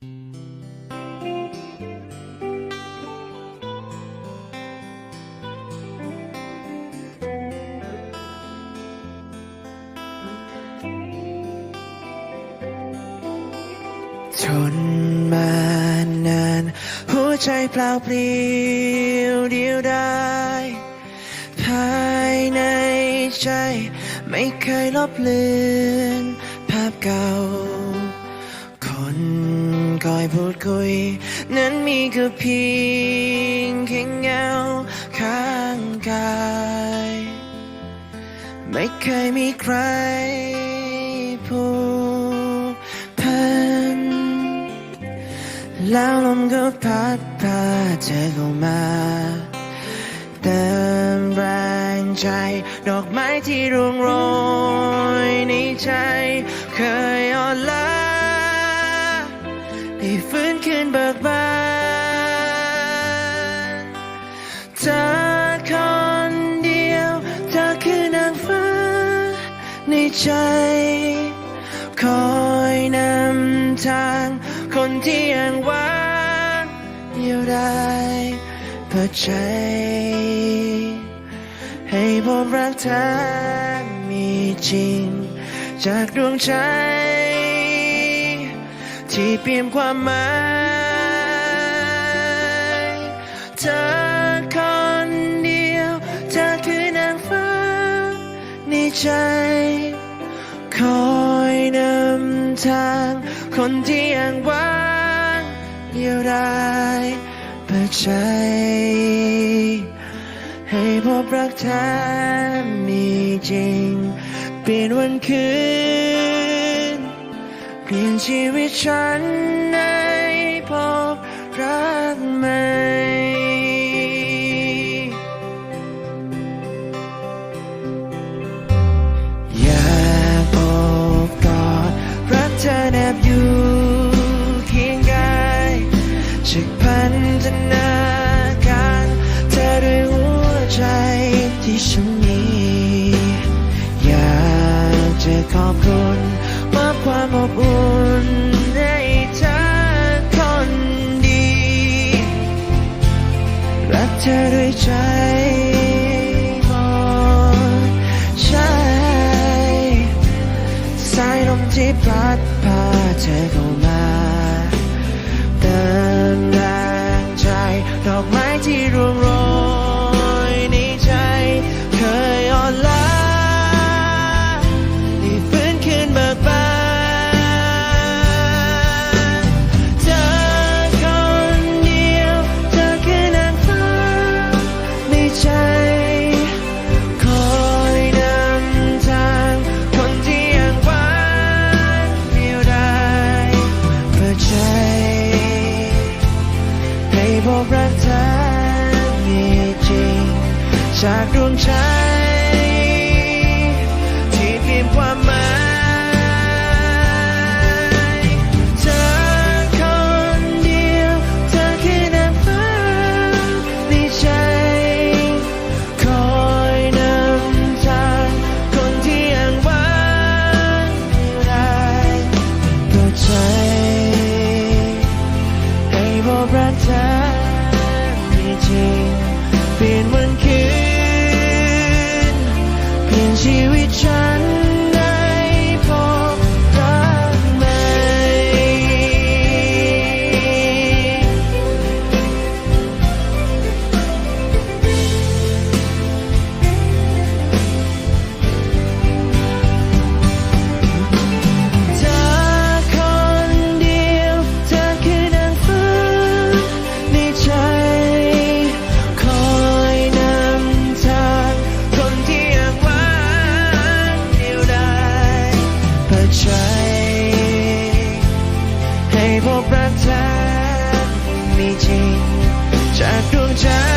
ทนมานาน หัวใจเปล่าเปลี่ยวเดียวดายภายในใจ ไม่เคยลบเลือนภาพเก่า คอยพูดคุย นั้นมีก็เพียงแค่เงาข้างกาย ไม่เคยมีใครผูกพัน แล้วลมก็พัดพาเธอเข้ามาเติมแรงใจ ดอกไม้ที่ร่วงโรยในใจ เคยอ่อนล้า ได้ฟื้นคืนเบิกบานเธอคนเดียว เธอคือนางฟ้า ในใจ คอยนำทาง คนที่ยังว่างเดียวได้เปิดใจ ให้พบรักเธอมีจริง จากดวงใจ ที่เปลี่ยนความหมายเธอคนเดียว เธอคือนางฟ้าในใจ คอยนำทาง คนที่ยังว่างเดียวดายเปิดใจ ให้พบรักเธอมีจริง เปลี่ยนวันคืน เปลี่ยนชีวิตฉันให้พบรักใหม่อยากโอบกอดรักเธอแนบอยู่ รักเธอด้วยใจหมดใจสายลมที่พัดพาเธอ รักเธอมีจริงจากดวงใจ จ